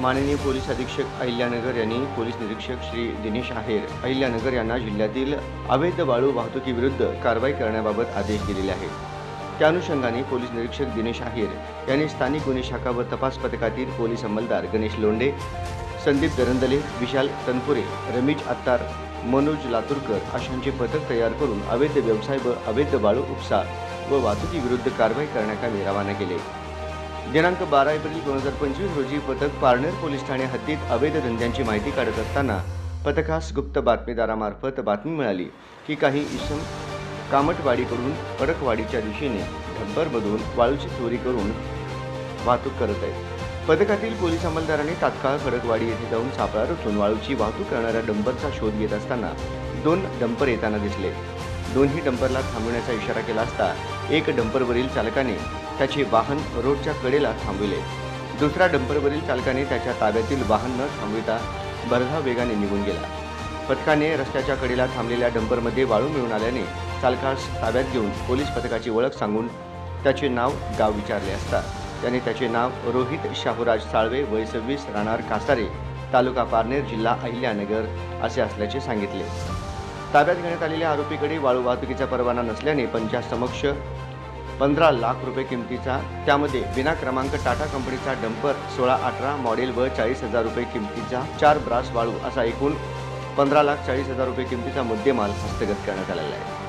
माननीय पोलीस अधीक्षक अहिल्यानगर यांनी पोलीस निरीक्षक श्री दिनेश आहेर अहिल्यानगर यांना जिल्ह्यातील अवैध वाळू वाहतुकीविरुद्ध कारवाई करण्याबाबत आदेश दिलेले आहेत. त्या अनुषंगाने पोलीस निरीक्षक दिनेश आहेर यांनी स्थानिक गुन्हे शाखा व तपास पथकातील पोलीस अंमलदार गणेश लोंडे संदीप दरंदले विशाल तनपुरे रमेश अत्तार मनोज लातूरकर अशांचे पथक तयार करून अवैध व्यवसाय व अवैध वाळू उपसा व वाहतुकीविरुद्ध कारवाई करण्याकामी रवाना केले. दिनांक बारा एप्रिल दोन हजार पंचवीस रोजी पथक पारनेर पोलीस ठाणे हद्दीत अवैध धंद्यांची माहिती काढत असताना पथकास गुप्त बातमीदारामार्फत बातमी मिळाली की काही इसम कामटवाडीकडून कडकवाडीच्या दिशेने ढब्बरमधून वाळूची चोरी करून वाहतूक करत आहेत. पथकातील पोलीस अंमलदारांनी तात्काळ खडकवाडी येथे जाऊन सापळा रचून वाळूची वाहतूक करणाऱ्या डंपरचा शोध घेत असताना दोन डंपर येताना दिसले. दोन्ही डंपरला थांबविण्याचा इशारा केला असता एक डंपरवरील चालकाने त्याचे वाहन रोडच्या कडेला थांबविले. दुसऱ्या डंपरवरील चालकाने त्याच्या ताब्यातील वाहन न थांबविता बर्धा वेगाने निघून गेला. पथकाने रस्त्याच्या कडेला थांबलेल्या डंपरमध्ये वाळू मिळून आल्याने चालकास ताब्यात घेऊन पोलीस पथकाची ओळख सांगून त्याचे नाव गाव विचारले असता. त्याने त्याचे नाव रोहित शाहूराज साळवे वय सव्वीस राहणार कासारे तालुका पारनेर जिल्हा अहिल्यानगर असे असल्याचे सांगितले. ताब्यात घेण्यात आलेल्या आरोपीकडे वाळू वाहतुकीचा परवाना नसल्याने पंचासमक्ष पंधरा लाख रुपये किमतीचा. त्यामध्ये विना क्रमांक टाटा कंपनीचा डंपर सोळा अठरा मॉडेल व चाळीस हजार रुपये किमतीचा चार ब्रास वाळू असा एकूण पंधरा लाख चाळीस हजार रुपये किमतीचा मुद्देमाल हस्तगत करण्यात आलेला आहे.